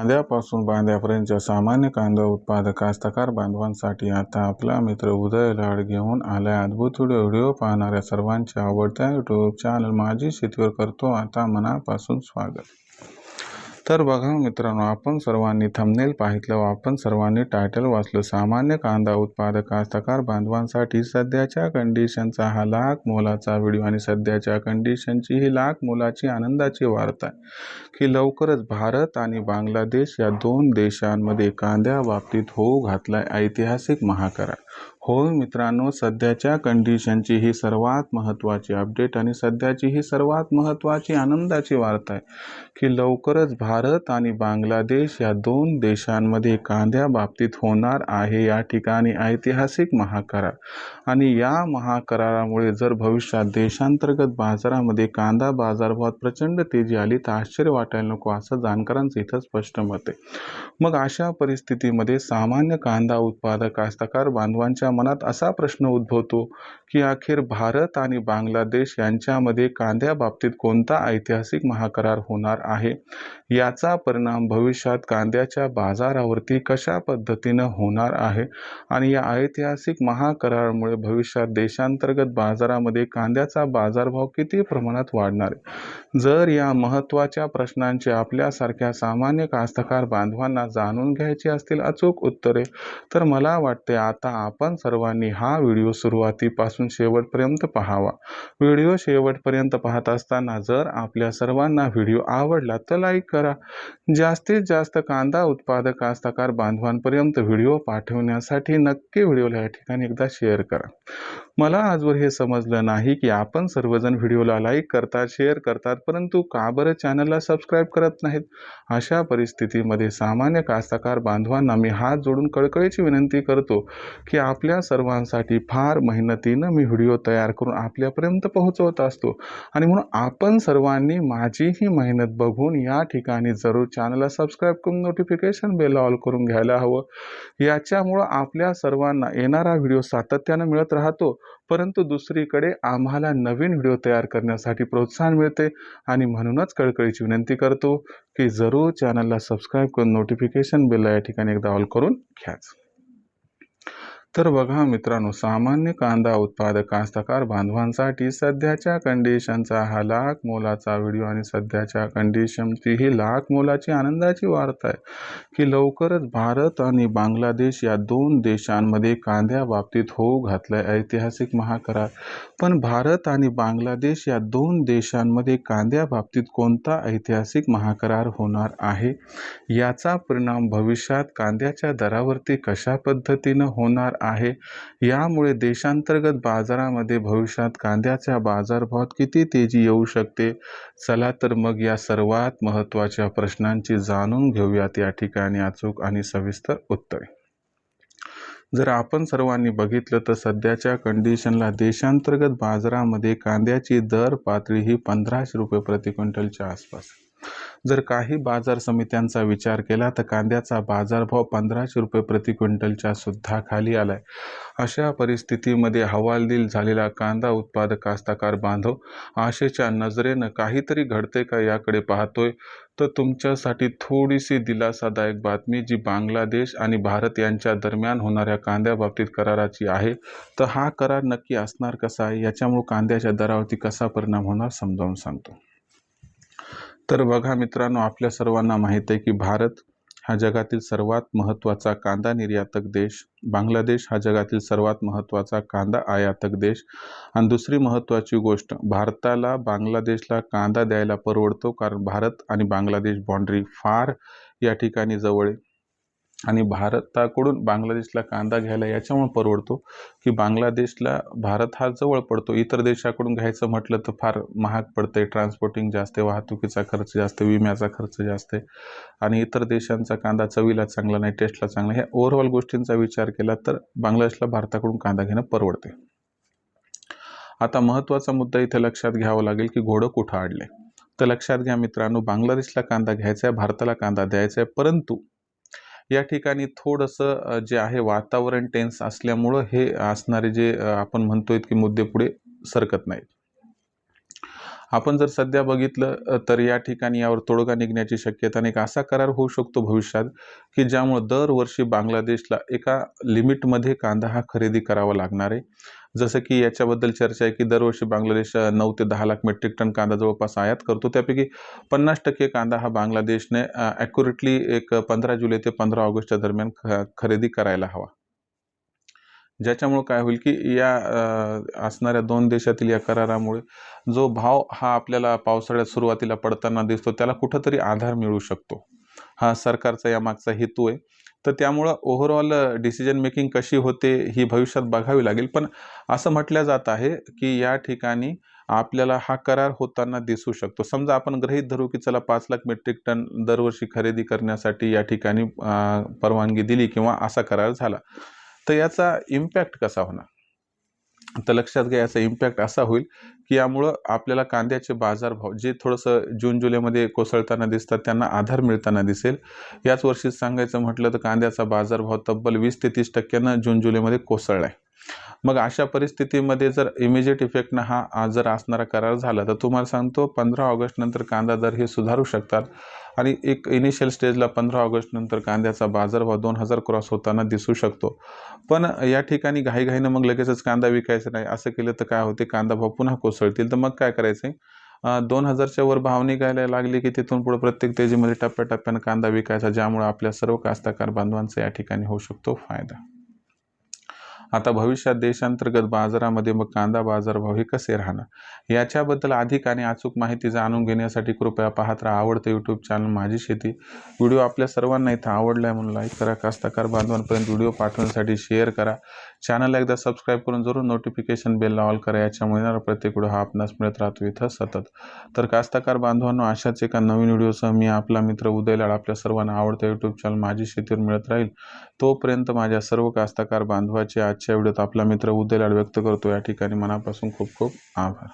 कांद्यापासून बांध्यापर्यंतच्या सामान्य कांदा उत्पादक कास्तकार बांधवांसाठी आता आपला मित्र उदय लाड घेऊन आलाय. अद्भुत व्हिडिओ व्हिडिओ पाहणाऱ्या सर्वांच्या आवडत्या यूट्यूब चॅनल माझी शेतीवर करतो आता मनापासून स्वागत. तर बघा मित्रांनो आपण सर्वांनी थंबनेल पाहितलं आपण सर्वांनी टायटल वाचलं. सामान्य कांदा उत्पादक कास्तकार बांधवांसाठी सध्याच्या कंडिशनचा हा लाख मोलाचा व्हिडिओ आणि सध्याच्या कंडिशनची ही लाख मोलाची आनंदाची वार्ता आहे की लवकरच भारत आणि बांगलादेश या दोन देशांमध्ये कांद्याबाबतीत होऊ घातला ऐतिहासिक महाकरार. होय मित्रांनो सध्याच्या कंडिशनची ही सर्वात महत्त्वाची अपडेट आणि सध्याची ही सर्वात महत्त्वाची आनंदाची वार्ता आहे की लवकरच भारत आणि बांगलादेश या दोन देशांमध्ये कांद्या बाबतीत होणार आहे या ठिकाणी ऐतिहासिक महाकरार आणि या महाकरारामुळे जर भविष्यात देशांतर्गत बाजारामध्ये कांदा बाजारभावात प्रचंड तेजी आली तर आश्चर्य वाटायला नको असं जाणकारांचं इथं स्पष्ट मत आहे. मग अशा परिस्थितीमध्ये सामान्य कांदा उत्पादक कास्तकार बांधवांच्या मनात असा प्रश्न उद्भवतो की अखेर भारत आणि बांगलादेश यांच्यामध्ये कांद्याबाबतीत कोणता ऐतिहासिक महाकरार होणार आहे? याचा परिणाम भविष्यात कांद्याच्या बाजारावरती कशा पद्धतीनं होणार आहे? आणि या ऐतिहासिक महाकरारामुळे भविष्यात देशांतर्गत बाजारामध्ये कांद्याचा बाजारभाव किती प्रमाणात वाढणार आहे? जर या महत्त्वाच्या प्रश्नांचे आपल्यासारख्या सामान्य कास्तकार बांधवांना जाणून घ्यायची असतील अचूक उत्तरे तर मला वाटते आता आपण सर्वांनी हा व्हिडिओ सुरुवातीपासून शेवटपर्यंत पाहावा. व्हिडिओ शेवटपर्यंत पाहत असताना जर आपल्या सर्वांना व्हिडिओ आवडला तर लाईक करा. जास्तीत जास्त कांदा उत्पादक कास्तकार बांधवांपर्यंत व्हिडिओ पाठवण्यासाठी नक्की व्हिडिओला या ठिकाणी एकदा शेअर करा. मला आजवर हे समजलं नाही की आपण सर्वजण व्हिडिओला लाईक करतात शेअर करतात परंतु का बरं चॅनलला सबस्क्राईब करत नाहीत? अशा परिस्थितीमध्ये सामान्य कास्तकार बांधवांना मी हात जोडून कळकळीची विनंती करतो की आपल्या सर्वांसाठी फार मेहनतीनं मी व्हिडिओ तयार करून आपल्यापर्यंत पोहोचवत असतो. आणि म्हणून आपण सर्वांनी माझी ही मेहनत बघून या ठिकाणी जरूर चॅनलला सबस्क्राईब करून नोटिफिकेशन बेल ऑल करून घ्यायला हवं. याच्यामुळं आपल्या सर्वांना येणारा व्हिडिओ सातत्यानं मिळत राहतो. परंतु दुसरीकडे आम्हाला नवीन व्हिडिओ तयार करण्यासाठी प्रोत्साहन मिळते आणि म्हणूनच कळकळीची विनंती करतो की जरूर चॅनलला सबस्क्राईब करून नोटिफिकेशन बेल या ठिकाणी एकदा ऑल करून घ्याच. तर बघा मित्रांनो सामान्य कांदा उत्पादक कास्तकार बांधवांसाठी सध्याच्या कंडिशनचा हा लाख मोलाचा व्हिडिओ आणि सध्याच्या कंडिशनची ही लाख मोलाची आनंदाची वार्ता आहे की लवकरच भारत आणि बांगलादेश या दोन देशांमध्ये कांद्या बाबतीत होऊ घातलाय ऐतिहासिक महाकरार. पण भारत आणि बांगलादेश या दोन देशांमध्ये कांद्या बाबतीत कोणता ऐतिहासिक महाकरार होणार आहे? याचा परिणाम भविष्यात कांद्याच्या दरावरती कशा पद्धतीनं होणार आहे. यामुळे देशांतर्गत बाजारामध्ये भविष्यात कांद्याच्या बाजारभावात किती तेजी येऊ शकते? चला तर मग या सर्वात महत्त्वाच्या प्रश्नांची जाणून घेऊयात. या ठिकाणी अचूक आणि सविस्तर उत्तरे. जर आपण सर्वांनी बघितलं तर सध्याच्या कंडिशनला देशांतर्गत बाजारामध्ये कांद्याची दर पातळी ही पंधराशे रुपये प्रति क्विंटलच्या आसपास जर काही बाजार समित्यांचा विचार केला तर कांद्याचा बाजारभाव पंधराशे रुपये प्रति क्विंटलच्या सुद्धा खाली आलाय. अशा परिस्थितीमध्ये हवालदिल झालेला कांदा उत्पादक कास्ताकार बांधव आशेच्या नजरेनं काहीतरी घडते का याकडे पाहतोय? तर तुमच्यासाठी थोडीशी दिलासादायक बातमी जी बांगलादेश आणि भारत यांच्या दरम्यान होणाऱ्या कांद्याबाबतीत कराराची आहे तर हा करार नक्की असणार कसा आहे? याच्यामुळे कांद्याच्या दरावरती कसा परिणाम होणार समजावून सांगतो. तर बघा मित्रांनो आपल्या सर्वांना माहीत आहे की भारत हा जगातील सर्वात महत्त्वाचा कांदा निर्यातक देश. बांगलादेश हा जगातील सर्वात महत्त्वाचा कांदा आयातक देश. आणि दुसरी महत्त्वाची गोष्ट भारताला बांगलादेशला कांदा द्यायला परवडतो कारण भारत आणि बांगलादेश बाँड्री फार या ठिकाणी जवळ आहे. आणि भारताकडून बांगलादेशला कांदा घ्यायला याच्यामुळे परवडतो की बांगलादेशला भारत हा जवळ पडतो. इतर देशाकडून घ्यायचं म्हटलं तर फार महाग पडते ट्रान्सपोर्टिंग जास्त आहे वाहतुकीचा खर्च जास्त विम्याचा खर्च जास्त आहे. आणि इतर देशांचा कांदा चवीला चांगला नाही टेस्टला चांगला ह्या ओव्हरऑल गोष्टींचा विचार केला तर बांगलादेशला भारताकडून कांदा घेणं परवडते आता महत्त्वाचा मुद्दा इथे लक्षात घ्यावा लागेल की घोडं कुठं आडले तर लक्षात घ्या मित्रांनो बांगलादेशला कांदा घ्यायचा आहे भारताला कांदा द्यायचा आहे परंतु या ठिकाणी थोडंसं जे आहे वातावरण टेन्स असल्यामुळं हे असणारे जे आपण म्हणतोय की मुद्दे पुढे सरकत नाहीत. आपण जर सध्या बघितलं तर या ठिकाणी यावर तोडगा निघण्याची शक्यता आणि एक असा करार होऊ शकतो भविष्यात की ज्यामुळं दरवर्षी बांगलादेशला एका लिमिटमध्ये कांदा हा खरेदी करावा लागणार आहे. जसं की याच्याबद्दल चर्चा आहे की दरवर्षी बांगलादेश नऊ ते दहा लाख मेट्रिक टन कांदा जवळपास आयात करतो. त्यापैकी पन्नास टक्के कांदा हा बांगलादेशने ॲक्युरेटली एक पंधरा जुलै ते पंधरा ऑगस्टच्या दरम्यान ख खरेदी करायला हवा. ज्याच्यामुळं काय होईल की या असणाऱ्या दोन देशातील या करारामुळे जो भाव हा आपल्याला पावसाळ्यात सुरुवातीला पडताना दिसतो त्याला कुठंतरी आधार मिळू शकतो. हा सरकारचा यामागचा हेतू आहे. तर त्यामुळं ओव्हरऑल डिसिजन मेकिंग कशी होते ही भविष्यात बघावी लागेल. पण असं म्हटलं जात आहे की या ठिकाणी आपल्याला हा करार होताना दिसू शकतो. समजा आपण गृहीत धरू की चला पाच लाख मेट्रिक टन दरवर्षी खरेदी करण्यासाठी या ठिकाणी परवानगी दिली किंवा असा करार झाला. तर याचा इम्पॅक्ट कसा होणार? तर लक्षात घ्या याचा इम्पॅक्ट असा होईल की यामुळं आपल्याला कांद्याचे बाजारभाव जे थोडंसं जून जुलैमध्ये कोसळताना दिसतात त्यांना आधार मिळताना दिसेल. याच वर्षी सांगायचं म्हटलं तर कांद्याचा बाजारभाव तब्बल वीस ते तीस टक्क्यानं जून जुलैमध्ये कोसळला आहे मग अशा परिस्थितीमध्ये जर इमिजिएट इफेक्टनं हा जर असणारा करार झाला तर तुम्हाला सांगतो पंधरा ऑगस्ट नंतर कांदा दर हे सुधारू शकतात. आणि एक इनिशियल स्टेजला पंधरा ऑगस्ट नंतर कांद्याचा बाजारभाव दोन हजार क्रॉस होताना दिसू शकतो. पण या ठिकाणी घाईघाईनं मग लगेचच कांदा विकायचा नाही असं केलं तर काय होते कांदा भाव पुन्हा कोसळतील. तर मग काय करायचं? दोन हजारच्या वर भाव निघायला लागली की तिथून पुढे प्रत्येक तेजीमध्ये टप्प्याटप्प्यानं कांदा विकायचा ज्यामुळे आपल्या सर्व कास्तकार बांधवांचा या ठिकाणी होऊ शकतो फायदा. आता भविष्यात देशांतर्गत बाजारामध्ये मग कांदा बाजारभाव हे कसे राहणार? याच्याबद्दल अधिक आणि अचूक माहिती जाणून घेण्यासाठी कृपया पाहत राहा आवडतं यूट्यूब चॅनल माझी शेती. व्हिडिओ आपल्या सर्वांना इथं आवडला आहे म्हणून लाईक करा कास्तकार बांधवांपर्यंत व्हिडिओ पाठवण्यासाठी शेअर करा. चॅनल एकदा सबस्क्राईब करून जरूर नोटिफिकेशन बेल ऑल करा. याच्यामुळे येणारा प्रत्येक व्हिडिओ हा आपणास मिळत राहतो इथं सतत. तर कास्तकार बांधवांनो अशाच एका नवीन व्हिडिओसह मी आपला मित्र उदय लाड आपल्या सर्वांना आवडतं यूट्यूब चॅनल माझी शेतीवर मिळत राहील तोपर्यंत माझ्या सर्व कास्तकार बांधवाचे आजच्या व्हिडिओत आपला मित्र उदय लाड व्यक्त करतो. या ठिकाणी मनापासून खूप खूप आभार.